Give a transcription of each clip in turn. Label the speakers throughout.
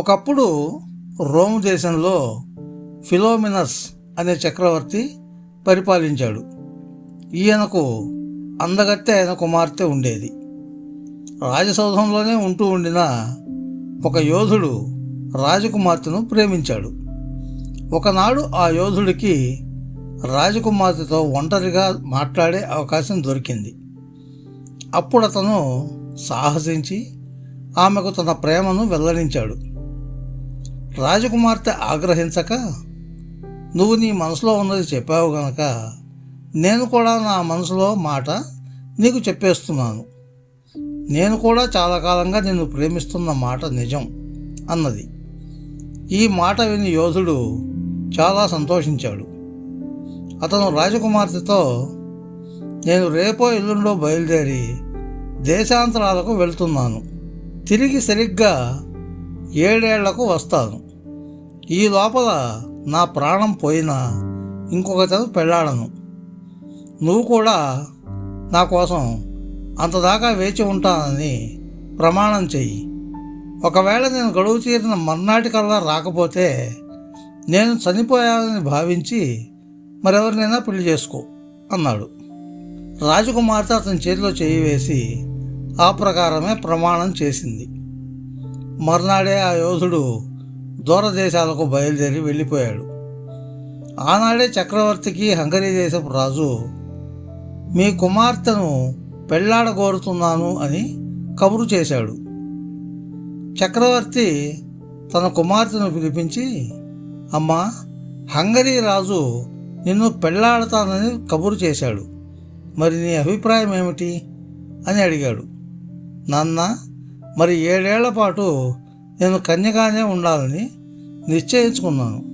Speaker 1: ఒకప్పుడు రోమ్ దేశంలో ఫిలోమినస్ అనే చక్రవర్తి పరిపాలించాడు. ఈయనకు అందగత్తె ఆయన కుమార్తె ఉండేది. రాజసౌధంలోనే ఉంటూ ఉండిన ఒక యోధుడు రాజకుమార్తెను ప్రేమించాడు. ఒకనాడు ఆ యోధుడికి రాజకుమార్తెతో ఒంటరిగా మాట్లాడే అవకాశం దొరికింది. అప్పుడు అతను సాహసించి ఆమెకు తన ప్రేమను వెల్లడించాడు. రాజకుమార్తె ఆగ్రహించక నువ్వు నీ మనసులో ఉన్నది చెప్పావు గనక నేను కూడా నా మనసులో మాట నీకు చెప్పేస్తున్నాను. నేను కూడా చాలా కాలంగా నిన్ను ప్రేమిస్తున్న మాట నిజం అన్నది. ఈ మాట విని యోధుడు చాలా సంతోషించాడు. అతను రాజకుమార్తెతో నేను రేపో ఎల్లుండో బయలుదేరి దేశాంతరాలకు వెళ్తున్నాను. తిరిగి సరిగ్గా ఏడేళ్ళకు వస్తాను. ఈ లోపల నా ప్రాణం పోయినా ఇంకొకతను పెళ్ళాడను. నువ్వు కూడా నా కోసం అంతదాకా వేచి ఉంటానని ప్రమాణం చెయ్యి. ఒకవేళ నేను గడువు తీరిన మర్నాటికల్లా రాకపోతే నేను చనిపోయానని భావించి మరెవరినైనా పెళ్ళి చేసుకో అన్నాడు. రాజకుమార్తె అతని చేతిలో చేయి వేసి ఆ ప్రకారమే ప్రమాణం చేసింది. మర్నాడే ఆ యోధుడు దూరదేశాలకు బయలుదేరి వెళ్ళిపోయాడు. ఆనాడే చక్రవర్తికి హంగరీ దేశపు రాజు మీ కుమార్తెను పెళ్ళాడగోరుతున్నాను అని కబురు చేశాడు. చక్రవర్తి తన కుమార్తెను పిలిపించి అమ్మా హంగరీ రాజు నిన్ను పెళ్ళాడతానని కబురు చేశాడు. మరి నీ అభిప్రాయం ఏమిటి? అని అడిగాడు. నాన్న మరి ఏడేళ్ళ పాటు నేను కన్యగానే ఉండాలని నిశ్చయించుకున్నాను.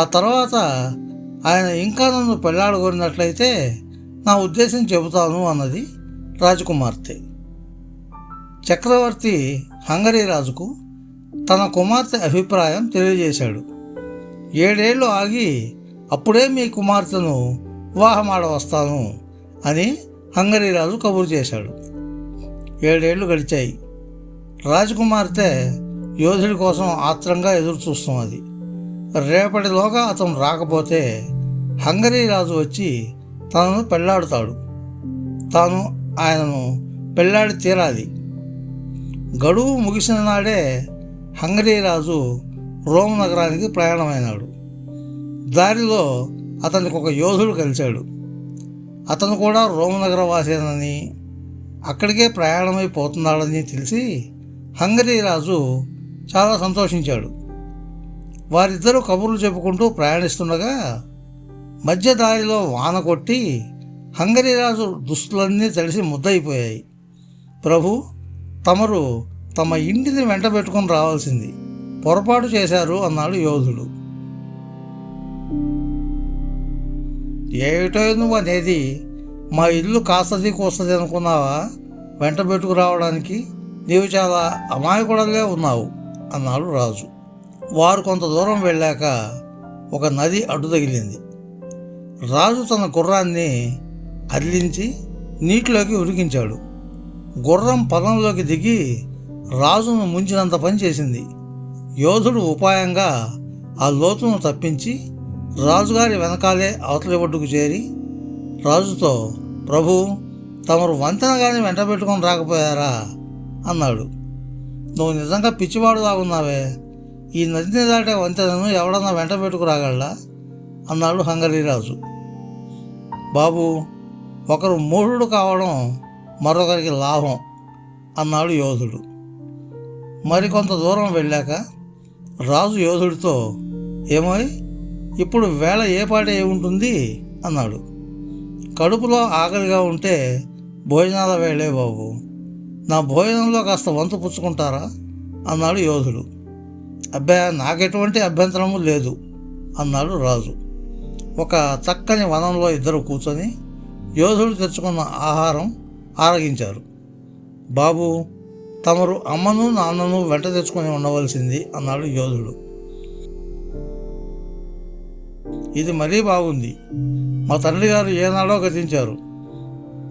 Speaker 1: ఆ తర్వాత ఆయన ఇంకా నన్ను పెళ్ళాడగోరినట్లయితే నా ఉద్దేశం చెబుతాను అన్నది రాజకుమార్తె. చక్రవర్తి హంగరీ రాజుకు తన కుమార్తె అభిప్రాయం తెలియజేశాడు. ఏడేళ్ళు ఆగి అప్పుడే మీ కుమార్తెను వివాహమాడ వస్తాను అని హంగరీ రాజు కబురు చేశాడు. ఏడేళ్ళు గడిచాయి. రాజకుమార్తె యోధుడి కోసం ఆత్రంగా ఎదురు చూస్తున్నది రేపటిలోగా అతను రాకపోతే హంగరీ రాజు వచ్చి తనను పెళ్ళాడుతాడు. తాను ఆయనను పెళ్ళాడి తీరాలి. గడువు ముగిసిన నాడే హంగరీ రాజు రోమ్ నగరానికి ప్రయాణమైనాడు. దారిలో అతనికి ఒక యోధుడు కలిశాడు. అతను కూడా రోమ్ నగర వాసేనని అక్కడికే ప్రయాణమైపోతున్నాడని తెలిసి హంగరీ రాజు చాలా సంతోషించాడు. వారిద్దరూ కబుర్లు చెప్పుకుంటూ ప్రయాణిస్తుండగా మధ్య దారిలో వాన కొట్టి హంగరీ రాజు దుస్తులన్నీ తడిసి ముద్దయిపోయాయి. ప్రభు తమరు తమ ఇంటిని వెంట పెట్టుకుని రావాల్సింది. పొరపాటు చేశారు అన్నాడు యోధుడు. ఏమిటో నువ్వు అనేది మా ఇల్లు కాస్తది కూస్తది అనుకున్నావా? వెంట పెట్టుకు రావడానికి నీవు చాలా అమాయకుడలే ఉన్నావు. అన్నాడు రాజు. వారు కొంత దూరం వెళ్ళాక ఒక నది అడ్డు తగిలింది. రాజు తన గుర్రాన్ని అదిలించి నీటిలోకి ఉరికించాడు గుర్రం పదంలోకి దిగి రాజును ముంచినంత పని చేసింది. యోధుడు ఉపాయంగా ఆ లోతును తప్పించి రాజుగారి వెనకాలే అవతలి ఒడ్డుకు చేరి రాజుతో ప్రభు తమరు వంతెన కానీ వెంట పెట్టుకొని రాకపోయారా? అన్నాడు. నువ్వు నిజంగా పిచ్చివాడు లాగున్నావే ఈ నదిని దాటే వంతెనను ఎవడన్నా వెంట పెట్టుకురాగలడా? అన్నాడు హంగరీ రాజు బాబు ఒకరు మూఢుడు కావడం మరొకరికి లాభం అన్నాడు యోధుడు. మరికొంత దూరం వెళ్ళాక రాజు యోధుడితో ఏమోయ్ ఇప్పుడు వేళ ఏ పాట ఉంటుంది? అన్నాడు. కడుపులో ఆకలిగా ఉంటే భోజనాల వేళే బాబు. నా భోజనంలో కాస్త వంతు పుచ్చుకుంటారా? అన్నాడు యోధుడు. అబ్బా నాకెటువంటి అభ్యంతరము లేదు అన్నాడు రాజు. ఒక చక్కని వనంలో ఇద్దరు కూర్చొని యోధుడు తెచ్చుకున్న ఆహారం ఆరగించారు. బాబు తమరు అమ్మను నాన్నను వెంట తెచ్చుకొని ఉండవలసింది అన్నాడు యోధుడు. ఇది మరీ బాగుంది. మా తండ్రి గారు ఏనాడో గతించారు.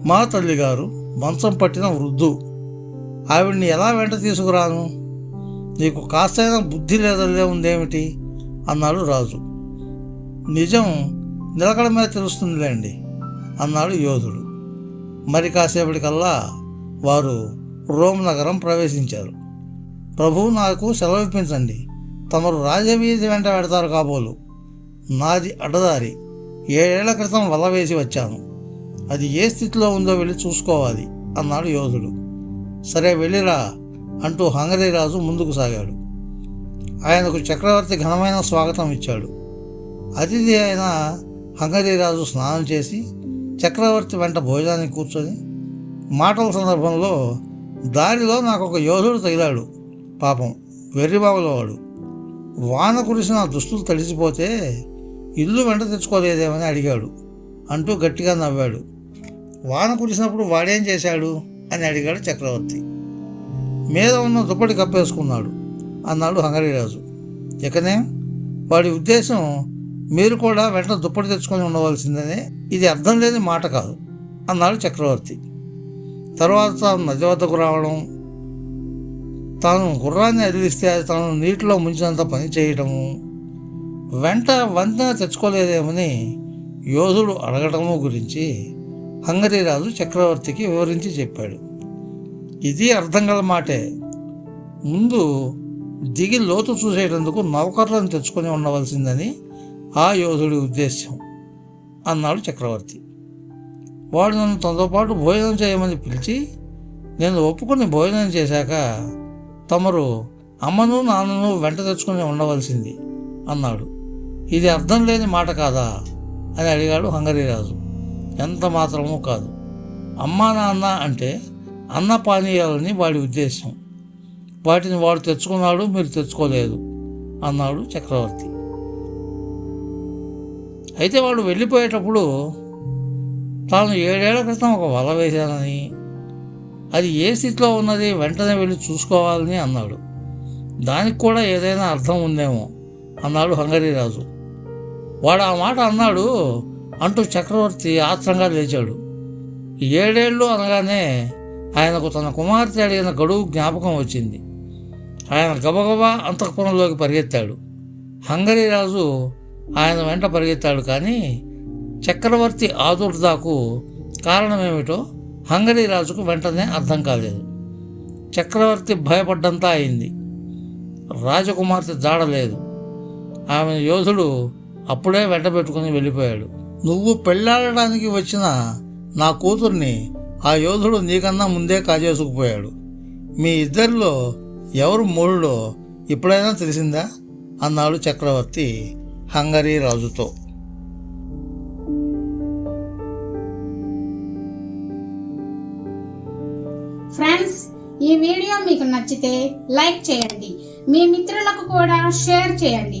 Speaker 1: మా తల్లిగారు మంచం పట్టిన వృద్ధు. ఆవిడ్ని ఎలా వెంట తీసుకురాను? నీకు కాస్తైనా బుద్ధి లేదలే ఉందేమిటి? అన్నాడు రాజు. నిజం నిలకడ మీద తెలుస్తుందిలేండి అన్నాడు యోధుడు. మరి కాసేపటికల్లా వారు రోమ్ నగరం ప్రవేశించారు. ప్రభువు నాకు సెలవు ఇప్పించండి. తమరు రాజవీధి వెంట పెడతారు కాబోలు. నాది అడ్డదారి. ఏడేళ్ళ క్రితం వల వేసి వచ్చాను. అది ఏ స్థితిలో ఉందో వెళ్ళి చూసుకోవాలి అన్నాడు యోధుడు. సరే వెళ్ళిరా అంటూ హంగరీ రాజు ముందుకు సాగాడు. ఆయనకు చక్రవర్తి ఘనమైన స్వాగతం ఇచ్చాడు. అతిథి అయిన హంగరీ రాజు స్నానం చేసి చక్రవర్తి వెంట భోజనానికి కూర్చొని మాటల సందర్భంలో దారిలో నాకు ఒక యోధుడు తగిలాడు. పాపం వెర్రిబాబులవాడు వాన కురిసిన దుస్తులు తడిసిపోతే ఇల్లు వెంట తెచ్చుకోలేదేమని అడిగాడు. అంటూ గట్టిగా నవ్వాడు. వాన కురిసినప్పుడు వాడేం చేశాడు? అని అడిగాడు చక్రవర్తి. మీద ఉన్న దుప్పటి కప్పేసుకున్నాడు. అన్నాడు హంగరీరాజు. ఇకనే వాడి ఉద్దేశం మీరు కూడా వెంట దుప్పటి తెచ్చుకొని ఉండవలసిందనే. ఇది అర్థం లేని మాట కాదు అన్నాడు చక్రవర్తి. తర్వాత తాను నది వద్దకు రావడం తాను గుర్రాన్ని అదిలిస్తే తాను నీటిలో ముంచినంత పని చేయటము వెంట వంతెన తెచ్చుకోలేదేమని యోధుడు అడగటము గురించి హంగరీరాజు చక్రవర్తికి వివరించి చెప్పాడు. ఇది అర్థం గల మాటే. ముందు దిగి లోతు చూసేటందుకు నౌకర్లను తెచ్చుకొని ఉండవలసిందని ఆ యోధుడి ఉద్దేశ్యం అన్నాడు చక్రవర్తి. వాడు నన్ను తనతో పాటు భోజనం చేయమని పిలిచి నేను ఒప్పుకొని భోజనం చేశాక తమరు అమ్మను నాన్నను వెంట తెచ్చుకొని ఉండవలసింది అన్నాడు. ఇది అర్థం లేని మాట కాదా అని అడిగాడు హంగరీరాజు ఎంత మాత్రమూ కాదు. అమ్మా నాన్న అంటే అన్న పానీయాలని వాడి ఉద్దేశం. వాటిని వాడు తెచ్చుకున్నాడు మీరు తెచ్చుకోలేదు అన్నాడు చక్రవర్తి. అయితే వాడు వెళ్ళిపోయేటప్పుడు తాను ఏడేళ్ళ క్రితం ఒక వల వేశానని అది ఏ స్థితిలో ఉన్నది వెంటనే వెళ్ళి చూసుకోవాలని అన్నాడు. దానికి కూడా ఏదైనా అర్థం ఉందేమో అన్నాడు హంగరీరాజు. వాడు ఆ మాట అన్నాడు అంటూ చక్రవర్తి ఆత్రంగా లేచాడు. ఏడేళ్ళు అనగానే ఆయనకు తన కుమార్తె అడిగిన గడువు జ్ఞాపకం వచ్చింది. ఆయన గబగబా అంతఃపురంలోకి పరిగెత్తాడు. హంగరీ రాజు ఆయన వెంట పరిగెత్తాడు కానీ చక్రవర్తి ఆదుర్దాకు కారణమేమిటో హంగరీ రాజుకు వెంటనే అర్థం కాలేదు. చక్రవర్తి భయపడ్డంతా అయింది. రాజకుమార్తె జాడలేదు. ఆమె యోధుడు అప్పుడే వెంటబెట్టుకుని వెళ్ళిపోయాడు. నువ్వు పెళ్ళాడడానికి వచ్చిన నా కూతుర్ని ఆ యోధుడు నీకన్నా ముందే కాజేసుకుపోయాడు. మీ ఇద్దరిలో ఎవరు మూడులో ఇప్పుడైనా తెలిసిందా? అన్నాడు చక్రవర్తి హంగరీ రాజుతో.
Speaker 2: ఫ్రెండ్స్ ఈ వీడియో మీకు నచ్చితే లైక్ చేయండి. మీ మిత్రులకు కూడా షేర్ చేయండి.